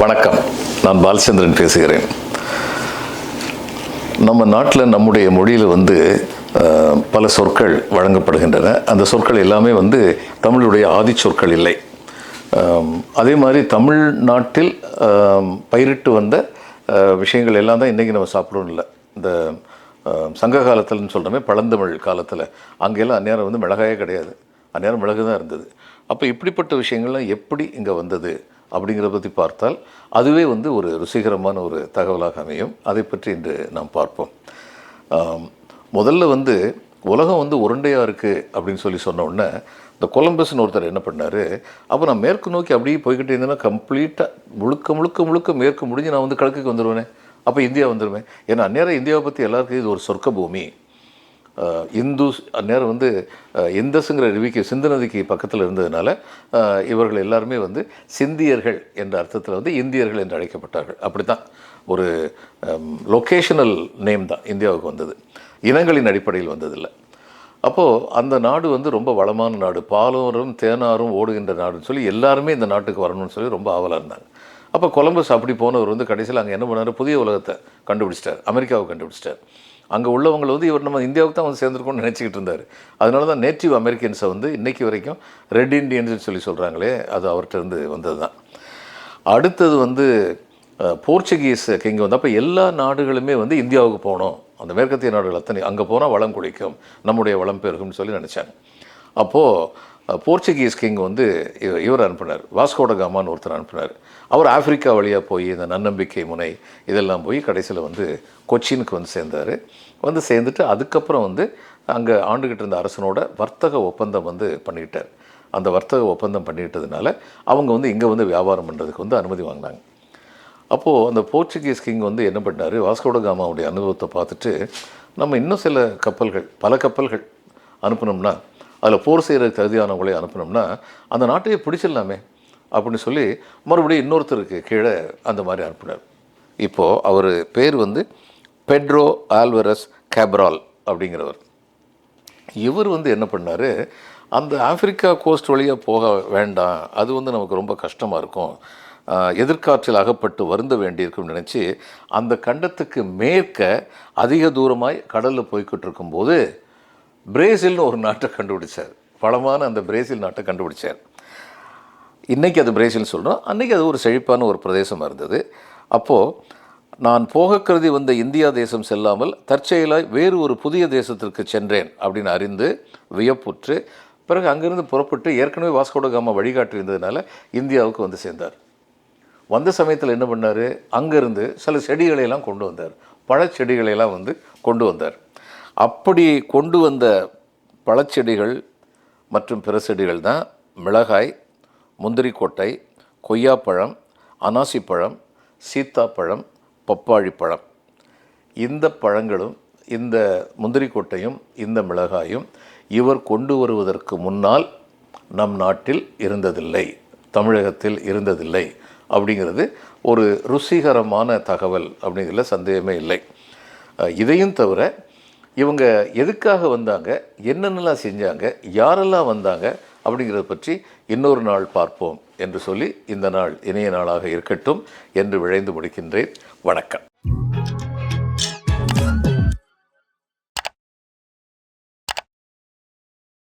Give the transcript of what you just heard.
வணக்கம். நான் பாலச்சந்திரன் பேசுகிறேன். நம்ம நாட்டில் நம்முடைய மொழியில் வந்து பல சொற்கள் வழங்கப்படுகின்றன. அந்த சொற்கள் எல்லாமே வந்து தமிழுடைய ஆதி சொற்கள் இல்லை. அதே மாதிரி தமிழ்நாட்டில் பயிரிட்டு வந்த விஷயங்கள் எல்லாம் தான் இன்றைக்கி நம்ம சாப்பிடணும் இல்லை. இந்த சங்க காலத்தில்னு சொல்கிறோமே பழந்தமிழ் காலத்தில். அங்கெல்லாம் அந்நேரம் வந்து மிளகாயே கிடையாது. அந்நேரம் மிளகு தான் இருந்தது. அப்போ இப்படிப்பட்ட விஷயங்கள்லாம் எப்படி இங்கே வந்தது? அப்படிங்கிறத பற்றி பார்த்தால் அதுவே வந்து ஒரு ருசிகரமான ஒரு தகவலாக அமையும். அதை பற்றி இன்று நாம் பார்ப்போம். முதல்ல வந்து உலகம் வந்து உருண்டையாக இருக்குது அப்படின்னு சொல்லி சொன்ன உடனே இந்த கொலம்பஸ்னு ஒருத்தர் என்ன பண்ணார்? அப்போ நான் மேற்கு நோக்கி அப்படியே போய்கிட்டே இருந்தேன்னா கம்ப்ளீட்டாக முழுக்க முழுக்க முழுக்க மேற்கு முடிஞ்சு நான் வந்து கிழக்குக்கு வந்துடுவேனே அப்போ இந்தியா வந்துடுவேன் ஏன்னா அந்நேரம் இந்தியாவை பற்றி எல்லாருக்கும் இது ஒரு சொர்க்க பூமி இந்துஸ் இந்து அந்நேரம் வந்து இந்தஸுங்கிற ரிவிக்கு சிந்து நதிக்கு பக்கத்தில் இருந்ததுனால இவர்கள் எல்லாருமே வந்து சிந்தியர்கள் என்ற அர்த்தத்தில் வந்து இந்தியர்கள் என்று அழைக்கப்பட்டார்கள். அப்படி தான் ஒரு லொக்கேஷனல் நேம் தான் இந்தியாவுக்கு வந்தது. இனங்களின் அடிப்படையில் வந்ததில்லை. அப்போது அந்த நாடு வந்து ரொம்ப வளமான நாடு. பாலோரும் தேனாரும் ஓடுகின்ற நாடுன்னு சொல்லி எல்லாருமே இந்த நாட்டுக்கு வரணும்னு சொல்லி ரொம்ப ஆவலாக இருந்தாங்க. அப்போ கொலம்பஸ் அப்படி போனவர் வந்து கடைசியில் அங்கே என்ன பண்ணார்? புதிய உலகத்தை கண்டுபிடிச்சிட்டார். அமெரிக்காவை கண்டுபிடிச்சிட்டார். அங்கே உள்ளவங்களை வந்து இவர் நம்ம இந்தியாவுக்கு தான் வந்து சேர்ந்துருக்கோம்னு நினச்சிக்கிட்டு இருந்தார். அதனால தான் நேட்டிவ் அமெரிக்கன்ஸை வந்து இன்றைக்கி வரைக்கும் ரெட் இண்டியன்ஸ்னு சொல்லி சொல்கிறாங்களே அது அவர்கிட்ட இருந்து வந்தது தான் அடுத்தது வந்து போர்ச்சுகீஸ் கிங் வந்து அப்போ எல்லா நாடுகளுமே வந்து இந்தியாவுக்கு போகணும் அந்த மேற்கத்திய நாடுகள் அத்தனை அங்கே போனால் வளம் குளிக்கும் நம்முடைய வளம் பெருகும்னு சொல்லி நினச்சாங்க. அப்போது போர்ச்சுகீஸ் கிங் வந்து இவர் அனுப்பினார். வாஸ்கோட காமான்னு ஒருத்தர் அனுப்பினார். அவர் ஆப்பிரிக்கா வழியாக போய் இந்த நன்னம்பிக்கை முனை இதெல்லாம் போய் கடைசியில் வந்து கொச்சினுக்கு வந்து சேர்ந்தார். வந்து சேர்ந்துட்டு அதுக்கப்புறம் வந்து அங்கே ஆண்டுகிட்டு இருந்த அரசனோட வர்த்தக ஒப்பந்தம் வந்து பண்ணிக்கிட்டார் அந்த வர்த்தக ஒப்பந்தம் பண்ணிக்கிட்டதுனால அவங்க வந்து இங்கே வந்து வியாபாரம் பண்ணுறதுக்கு வந்து அனுமதி வாங்கினாங்க. அப்போது அந்த போர்ச்சுகீஸ் கிங் வந்து என்ன பண்ணார்? வாஸ்கோட காமாவுடைய அனுபவத்தை பார்த்துட்டு நம்ம இன்னும் சில கப்பல்கள் பல கப்பல்கள் அனுப்பினோம்னா அதில் போர் செய்கிறதுக்கு தகுதியானவங்களே அனுப்பினோம்னா அந்த நாட்டையே பிடிச்சிடலாமே அப்படின்னு சொல்லி மறுபடியும் இன்னொருத்தருக்கு கீழே அந்த மாதிரி அனுப்பினார். இப்போது அவர் பேர் வந்து பெட்ரோ ஆல்வரஸ் கேப்ரால் அப்படிங்கிறவர். இவர் வந்து என்ன பண்ணார்? அந்த ஆப்பிரிக்கா கோஸ்ட் வழியாக போக வேண்டாம். அது வந்து நமக்கு ரொம்ப கஷ்டமாக இருக்கும். எதிர்காற்றில் அகப்பட்டு வருந்த வேண்டியிருக்கும் நினச்சி அந்த கண்டத்துக்கு மேற்க அதிக தூரமாய் கடலில் போய்கிட்டு இருக்கும்போது பிரேசில்னு ஒரு நாட்டை கண்டுபிடிச்சார். பழமான அந்த பிரேசில் நாட்டை கண்டுபிடிச்சார். இன்றைக்கி அது பிரேசில்னு சொல்கிறோம் அன்றைக்கி அது ஒரு செழிப்பான ஒரு பிரதேசமாக இருந்தது. அப்போது நான் போக கருதி வந்த இந்தியா தேசம் செல்லாமல் தற்செயலாய் வேறு ஒரு புதிய தேசத்திற்கு சென்றேன் அப்படின்னு அறிந்து வியப்புற்று பிறகு அங்கிருந்து புறப்பட்டு ஏற்கனவே வாஸ்கோட காமா வழிகாட்டி இருந்ததுனால இந்தியாவுக்கு வந்து சேர்ந்தார். வந்த சமயத்தில் என்ன பண்ணார்? அங்கேருந்து சில செடிகளையெல்லாம் கொண்டு வந்தார். பழச்செடிகளையெல்லாம் வந்து கொண்டு வந்தார். அப்படி கொண்டு வந்த பழச்செடிகள் மற்றும் பிற செடிகள் தான் மிளகாய் முந்திரிக்கொட்டை கொய்யாப்பழம் அனாசிப்பழம் சீத்தாப்பழம் பப்பாளி பழம் இந்த பழங்களும் இந்த முந்திரிக்கொட்டையும் இந்த மிளகாயும் இவர் கொண்டு வருவதற்கு முன்னால் நம் நாட்டில் இருந்ததில்லை தமிழகத்தில் இருந்ததில்லை அப்படிங்கிறது ஒரு ருசிகரமான தகவல் அப்படிங்கிறதுல சந்தேகமே இல்லை. இதையும் தவிர இவங்க எதுக்காக வந்தாங்க? என்னென்னலாம் செஞ்சாங்க? யாரெல்லாம் வந்தாங்க? அப்படிங்கிறத பற்றி இன்னொரு நாள் பார்ப்போம் என்று சொல்லி இந்த நாள் இணைய நாளாக இருக்கட்டும் என்று விழைந்து முடிக்கின்றேன். வணக்கம்.